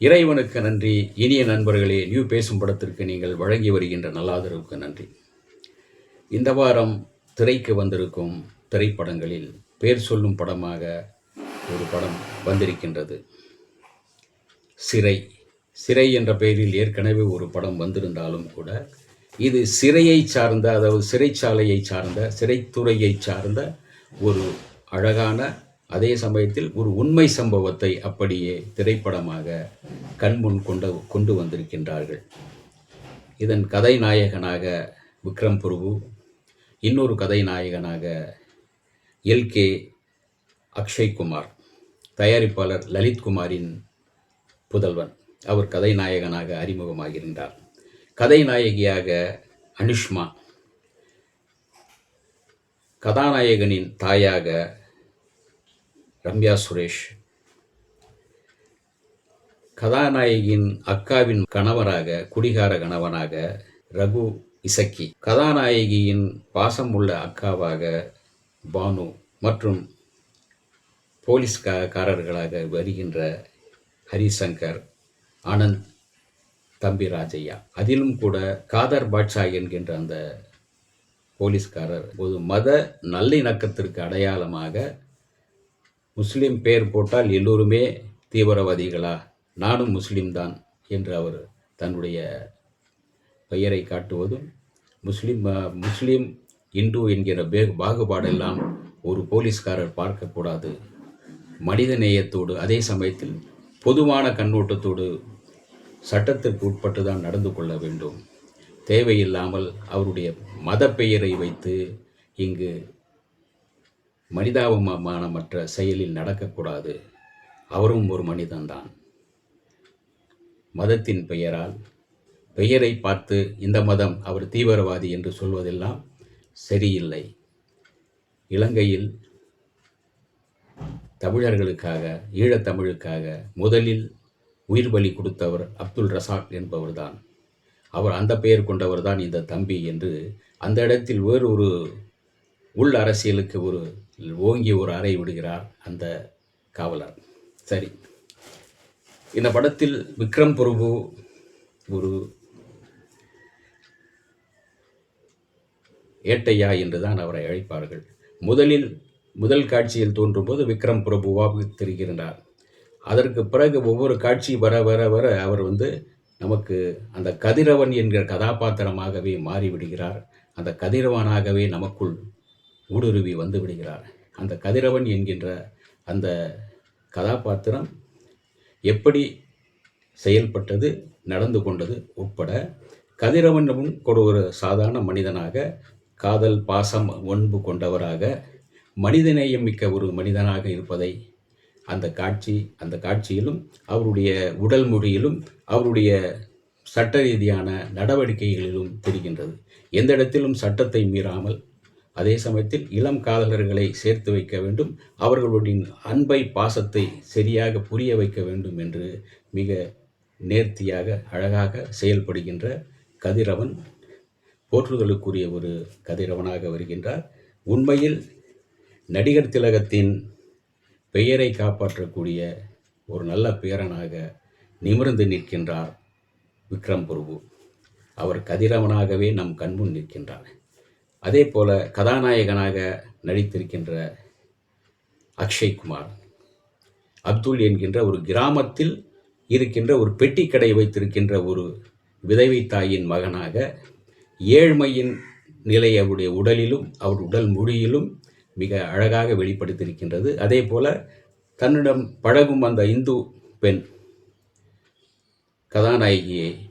இறைவனுக்கு நன்றி. இனிய நண்பர்களே நியூ பேசும் படத்திற்கு நீங்கள் வழங்கி வருகின்ற நல்லாதரவுக்கு நன்றி. இந்த வாரம் திரைக்கு வந்திருக்கும் திரைப்படங்களில் பேர் சொல்லும் படமாக ஒரு படம் வந்திருக்கின்றது. சிறை. சிறை என்ற பெயரில் ஏற்கனவே ஒரு படம் வந்திருந்தாலும் கூட இது சிறையை சார்ந்த அதாவது சிறைச்சாலையை சார்ந்த சிறைத்துறையை சார்ந்த ஒரு அழகான அதே சமயத்தில் ஒரு உண்மை சம்பவத்தை அப்படியே திரைப்படமாக கண்முன் கொண்டு கொண்டு வந்திருக்கின்றார்கள். இதன் கதை நாயகனாக விக்ரம் பிரபு இன்னொரு கதைநாயகனாக எல் கே அக்ஷய்குமார் தயாரிப்பாளர் லலித்குமாரின் புதல்வன். அவர் கதைநாயகனாக அறிமுகமாகின்றார் கதை நாயகியாக அனுஷ்மா கதாநாயகனின் தாயாக ரம்யா சுரேஷ். கதாநாயகியின் அக்காவின் கணவராக குடிகார கணவனாக ரகு இசக்கி. கதாநாயகியின் பாசம் உள்ள அக்காவாக பானு மற்றும் போலீஸ்காரர்களாக வருகின்ற ஹரிசங்கர் ஆனந்த் தம்பி ராஜையா அதிலும் கூட காதர் பாட்ஷா என்கின்ற அந்த போலீஸ்காரர் ஒரு மத நல்லிணக்கத்திற்கு அடையாளமாக முஸ்லீம் பெயர் போட்டால் எல்லோருமே தீவிரவாதிகளா? நானும் முஸ்லீம் தான் என்று அவர் தன்னுடைய பெயரை காட்டுவதும் முஸ்லீம் முஸ்லீம் இந்து என்கிற பே பாகுபாடெல்லாம் ஒரு போலீஸ்காரர் பார்க்கக்கூடாது. மனித நேயத்தோடு அதே சமயத்தில் பொதுவான கண்ணோட்டத்தோடு சட்டத்திற்கு உட்பட்டு தான் நடந்து கொள்ள வேண்டும். தேவையில்லாமல் அவருடைய மத பெயரை வைத்து இங்கு மனிதாபமானமற்ற செயலில் நடக்கக்கூடாது. அவரும் ஒரு மனிதன்தான். மதத்தின் பெயரால் பெயரை பார்த்து இந்த மதம் அவர் தீவிரவாதி என்று சொல்வதெல்லாம் சரியில்லை. இலங்கையில் தமிழர்களுக்காக ஈழத்தமிழுக்காக முதலில் உயிர் பலி கொடுத்தவர் அப்துல் ரசாக் என்பவர்தான். அவர் அந்த பெயர் கொண்டவர்தான் இந்த தம்பி என்று அந்த இடத்தில் வேறு ஒரு உள் அரசியலுக்கு ஒரு ஓங்கி ஒரு அறை விடுகிறார் அந்த காவலர். சரி. இந்த படத்தில் விக்ரம் பிரபு ஒரு ஏட்டையா என்று தான் அவரை அழைப்பார்கள். முதலில் முதல் காட்சியில் தோன்றும்போது விக்ரம் பிரபுவாக தெரிகின்றார். அதற்கு பிறகு ஒவ்வொரு காட்சி வர வர வர அவர் வந்து நமக்கு அந்த கதிரவன் என்கிற கதாபாத்திரமாகவே மாறிவிடுகிறார். அந்த கதிரவனாகவே நமக்குள் ஊடுருவி வந்து விடுகிறார் அந்த கதிரவன் என்கின்ற அந்த கதாபாத்திரம் எப்படி செயல்பட்டது நடந்து கொண்டது உட்பட கதிரவனும் கூட ஒரு சாதாரண மனிதனாக காதல் பாசம் ஒன்பு கொண்டவராக மனிதநேயம் மிக்க ஒரு மனிதனாக இருப்பதை அந்த காட்சி அந்த காட்சியிலும் அவருடைய உடல் மொழியிலும் அவருடைய சட்ட ரீதியான நடவடிக்கைகளிலும் தெரிகின்றது. எந்த இடத்திலும் சட்டத்தை மீறாமல் அதே சமயத்தில் இளம் காதலர்களை சேர்த்து வைக்க வேண்டும். அவர்களுடைய அன்பை பாசத்தை சரியாக புரிய வைக்க வேண்டும் என்று மிக நேர்த்தியாக அழகாக செயல்படுகின்ற கதிரவன் போற்றுதலுக்குரிய ஒரு கதிரவனாக வருகின்றார். உண்மையில் நடிகர் திலகத்தின் பெயரை காப்பாற்றக்கூடிய ஒரு நல்ல பேரனாக நிமிர்ந்து நிற்கின்றார் விக்ரம் பிரபு. அவர் கதிரவனாகவே நம் கண்முன் நிற்கின்றார். அதே போல் கதாநாயகனாக நடித்திருக்கின்ற அக்ஷய்குமார் அப்துல் என்கின்ற ஒரு கிராமத்தில் இருக்கின்ற ஒரு பெட்டி கடை வைத்திருக்கின்ற ஒரு விதவை தாயின் மகனாக ஏழ்மையின் நிலை அவருடைய உடலிலும் அவர் உடல் மொழியிலும் மிக அழகாக வெளிப்படுத்தியிருக்கின்றது. அதே போல் தன்னிடம் பழகும் அந்த இந்து பெண் கதாநாயகியை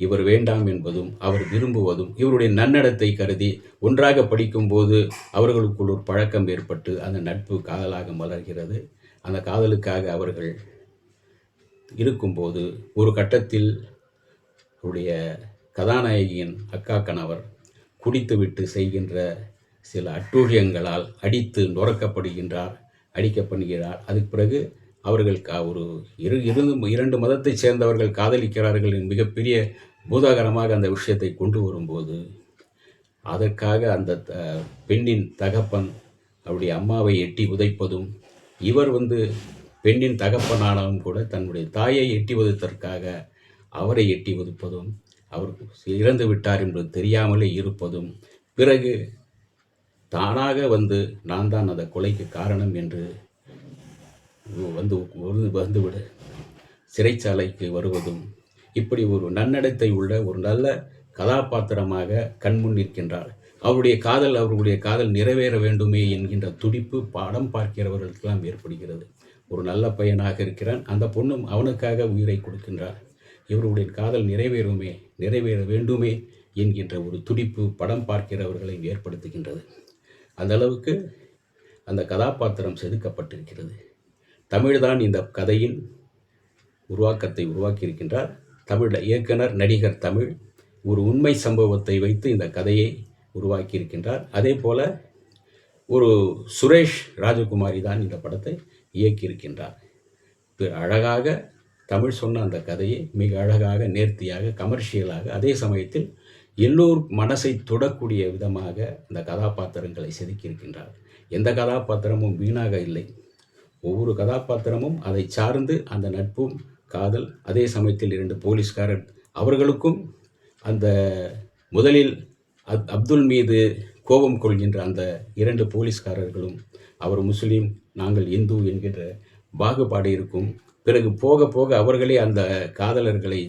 இவர் வேண்டாம் என்பதும் அவர் விரும்புவதும் இவருடைய நன்னடத்தை கருதி ஒன்றாக படிக்கும்போது அவர்களுக்குள் ஒரு பழக்கம் ஏற்பட்டு அந்த நட்பு காதலாக மலர்கிறது. அந்த காதலுக்காக அவர்கள் இருக்கும்போது ஒரு கட்டத்தில் அவருடைய கதாநாயகியின் அக்கா கணவர் குடித்துவிட்டு செய்கின்ற சில அட்டூழியங்களால் அடித்து நுறக்கப்படுகின்றார் அடிக்கப்படுகிறார். அதுக்கு பிறகு அவர்கள் கா ஒரு இரு இருந்து இரண்டு மதத்தைச் சேர்ந்தவர்கள் காதலிக்கிறார்கள் மிகப்பெரிய பூதாகரமாக அந்த விஷயத்தை கொண்டு வரும்போது அதற்காக அந்த த பெண்ணின் தகப்பன் அவருடைய அம்மாவை எட்டி உதைப்பதும் இவர் வந்து பெண்ணின் தகப்பனானவும் கூட தன்னுடைய தாயை எட்டி உதைத்தற்காக அவரை எட்டி உதைப்பதும் அவர் இறந்து விட்டார் என்பது தெரியாமலே இருப்பதும் பிறகு தானாக வந்து நான் தான் அந்த கொலைக்கு காரணம் என்று வந்து வந்து வந்துவிடு சிறைச்சாலைக்கு வருவதும் இப்படி ஒரு நன்னடத்தை உள்ள ஒரு நல்ல கதாபாத்திரமாக கண்முன் நிற்கின்றார் அவருடைய காதல் அவர்களுடைய காதல் நிறைவேற வேண்டுமே என்கின்ற துடிப்பு பாடம் பார்க்கிறவர்களுக்கெல்லாம் ஏற்படுகிறது. ஒரு நல்ல பையனாக இருக்கிறான். அந்த பொண்ணும் அவனுக்காக உயிரை கொடுக்கின்றார் இவருடைய காதல் நிறைவேறுமே நிறைவேற வேண்டுமே என்கின்ற ஒரு துடிப்பு படம் பார்க்கிறவர்களை ஏற்படுத்துகின்றது. அந்த அளவுக்கு அந்த கதாபாத்திரம் செதுக்கப்பட்டிருக்கிறது. தமிழ்தான் இந்த கதையின் உருவாக்கத்தை உருவாக்கியிருக்கின்றார். தமிழ் இயக்குனர் நடிகர் தமிழ் ஒரு உண்மை சம்பவத்தை வைத்து இந்த கதையை உருவாக்கியிருக்கின்றார். அதே போல ஒரு சுரேஷ் ராஜகுமாரி தான் இந்த படத்தை இயக்கியிருக்கின்றார். அழகாக தமிழ் சொன்ன அந்த கதையை மிக அழகாக நேர்த்தியாக கமர்ஷியலாக அதே சமயத்தில் எல்லோர் மனசை தொடக்கூடிய விதமாக இந்த கதாபாத்திரங்களை செதுக்கியிருக்கின்றார். எந்த கதாபாத்திரமும் வீணாக இல்லை. ஒவ்வொரு கதாபாத்திரமும் அதை சார்ந்து அந்த நட்பும் காதல் அதே சமயத்தில் இரண்டு போலீஸ்காரர் அவர்களுக்கும் அந்த முதலில் அப் அப்துல் மீது கோபம் கொள்கின்ற அந்த இரண்டு போலீஸ்காரர்களும் அவர் முஸ்லீம் நாங்கள் இந்து என்கின்ற பாகுபாடு இருக்கும். பிறகு போக போக அவர்களே அந்த காதலர்களை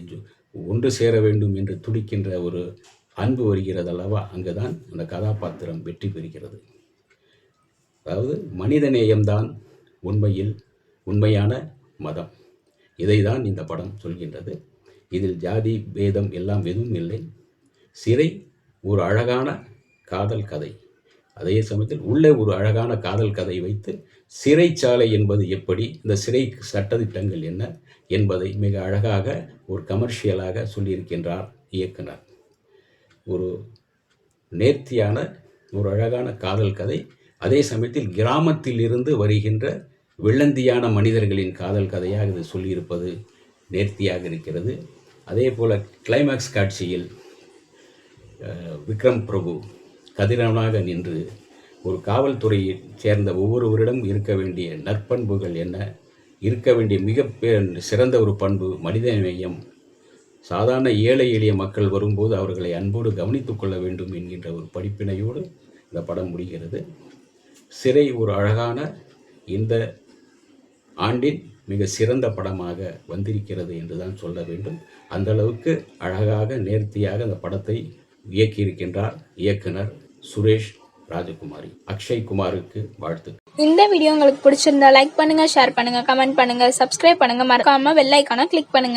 ஒன்று சேர வேண்டும் என்று துடிக்கின்ற ஒரு அன்பு வருகிறது அல்லவா? அங்குதான் அந்த கதாபாத்திரம் வெற்றி பெறுகிறது. அதாவது மனிதநேயம்தான் உண்மையில் உண்மையான மதம். இதைதான் இந்த படம் சொல்கின்றது. இதில் ஜாதி பேதம் எல்லாம் எதுவும் இல்லை. சிறை ஒரு அழகான காதல் கதை. அதே சமயத்தில் உள்ளே ஒரு அழகான காதல் கதை வைத்து சிறைச்சாலை என்பது எப்படி இந்த சிறை சட்டத்திட்டங்கள் என்ன என்பதை மிக அழகாக ஒரு கமர்ஷியலாக சொல்லியிருக்கின்றார் இயக்குனர். ஒரு நேர்த்தியான ஒரு அழகான காதல் கதை. அதே சமயத்தில் கிராமத்தில் இருந்து வருகின்ற வெள்ளந்தியான மனிதர்களின் காதல் கதையாக இது சொல்லியிருப்பது நேர்த்தியாக இருக்கிறது. அதே போல் கிளைமாக்ஸ் காட்சியில் விக்ரம் பிரபு கதிரவனாக நின்று ஒரு காவல்துறையைச் சேர்ந்த ஒவ்வொருவரிடம் இருக்க வேண்டிய நற்பண்புகள் என்ன? இருக்க வேண்டிய மிக பெ- சிறந்த ஒரு பண்பு மனித நேயம். சாதாரண ஏழை எளிய மக்கள் வரும்போது அவர்களை அன்போடு கவனித்துக் கொள்ள வேண்டும் என்கின்ற ஒரு படிப்பினையோடு இந்த படம் முடிகிறது. சிறை ஒரு அழகான இந்த ஆண்டின் மிக சிறந்த படமாக வந்திருக்கிறது என்று தான் சொல்ல வேண்டும். அந்த அளவுக்கு அழகாக நேர்த்தியாக அந்த படத்தை இயக்கியிருக்கின்றார் இயக்குனர் சுரேஷ் ராஜகுமாரி. அக்ஷய் குமாருக்கு வாழ்த்து இந்த வீடியோ உங்களுக்கு பிடிச்சிருந்தா லைக் பண்ணுங்க ஷேர் பண்ணுங்க கமெண்ட் பண்ணுங்க சப்ஸ்கிரைப் பண்ணுங்க. மறக்காம வெள்ளைக்கான கிளிக் பண்ணுங்க.